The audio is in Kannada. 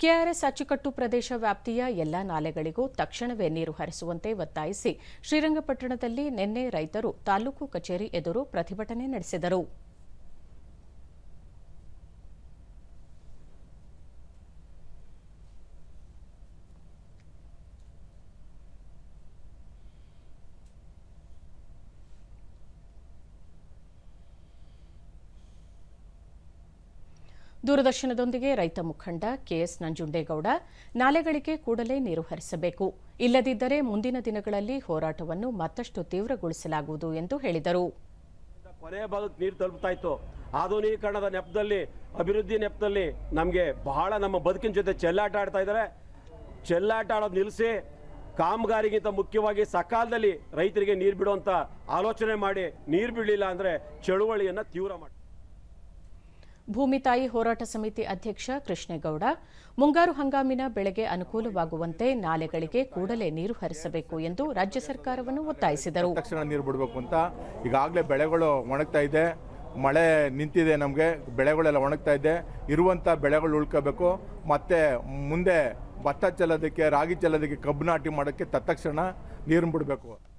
ಕೆಆರ್ಎಸ್ ಅಚ್ಚುಕಟ್ಟು ಪ್ರದೇಶ ವ್ಯಾಪ್ತಿಯ ಎಲ್ಲಾ ನಾಲೆಗಳಿಗೂ ತಕ್ಷಣವೇ ನೀರು ಹರಿಸುವಂತೆ ಒತ್ತಾಯಿಸಿ ಶ್ರೀರಂಗಪಟ್ಟಣದಲ್ಲಿ ನಿನ್ನೆ ರೈತರು ತಾಲೂಕು ಕಚೇರಿ ಎದುರು ಪ್ರತಿಭಟನೆ ನಡೆಸಿದರು. ದೂರದರ್ಶನದೊಂದಿಗೆ ರೈತ ಮುಖಂಡ ಕೆಎಸ್ ನಂಜುಂಡೇಗೌಡ ನಾಲೆಗಳಿಗೆ ಕೂಡಲೇ ನೀರು ಹರಿಸಬೇಕು. ಇಲ್ಲದಿದ್ದರೆ ಮುಂದಿನ ದಿನಗಳಲ್ಲಿ ಹೋರಾಟವನ್ನು ಮತ್ತಷ್ಟು ತೀವ್ರಗೊಳಿಸಲಾಗುವುದು ಎಂದು ಹೇಳಿದರು. ಕೊನೆಯ ಭಾಗಕ್ಕೆ ನೀರು ತಲುಪ್ತಾ ಆಧುನೀಕರಣದ ನೆಪದಲ್ಲಿ, ಅಭಿವೃದ್ಧಿ ನೆಪದಲ್ಲಿ ನಮಗೆ ಬಹಳ ನಮ್ಮ ಬದುಕಿನ ಜೊತೆ ಚೆಲ್ಲಾಟ ಆಡ್ತಾ ಇದ್ದಾರೆ. ಚೆಲ್ಲಾಟ ಆಡೋದು ನಿಲ್ಲಿಸಿ ಕಾಮಗಾರಿಗಿಂತ ಮುಖ್ಯವಾಗಿ ಸಕಾಲದಲ್ಲಿ ರೈತರಿಗೆ ನೀರು ಬಿಡುವಂತ ಆಲೋಚನೆ ಮಾಡಿ ನೀರು ಬಿಡಲಿಲ್ಲ ಅಂದ್ರೆ ಚಳುವಳಿಯನ್ನು ತೀವ್ರ ಮಾಡಿ ಭೂಮಿ ತಾಯಿ ಹೋರಾಟ ಸಮಿತಿ ಅಧ್ಯಕ್ಷ ಕೃಷ್ಣೇಗೌಡ, ಮುಂಗಾರು ಹಂಗಾಮಿನ ಬೆಳೆಗೆ ಅನುಕೂಲವಾಗುವಂತೆ ನಾಲೆಗಳಿಗೆ ಕೂಡಲೇ ನೀರು ಹರಿಸಬೇಕು ಎಂದು ರಾಜ್ಯ ಸರ್ಕಾರವನ್ನು ಒತ್ತಾಯಿಸಿದರು. ತಕ್ಷಣ ನೀರು ಬಿಡಬೇಕು ಅಂತ ಈಗಾಗಲೇ ಬೆಳೆಗಳು ಒಣಗ್ತಾ ಇದೆ. ಮಳೆ ನಿಂತಿದೆ ನಮಗೆ, ಬೆಳೆಗಳೆಲ್ಲ ಒಣಗ್ತಾ ಇದೆ. ಇರುವಂಥ ಬೆಳೆಗಳು ಉಳ್ಕೋಬೇಕು. ಮತ್ತು ಮುಂದೆ ಭತ್ತ ಚೆಲ್ಲೋದಕ್ಕೆ, ರಾಗಿ ಚೆಲ್ಲೋದಕ್ಕೆ ಕಬ್ಬು ನಾಟಿ ಮಾಡೋಕ್ಕೆ ತತ್ಕ್ಷಣ ನೀರು ಬಿಡಬೇಕು.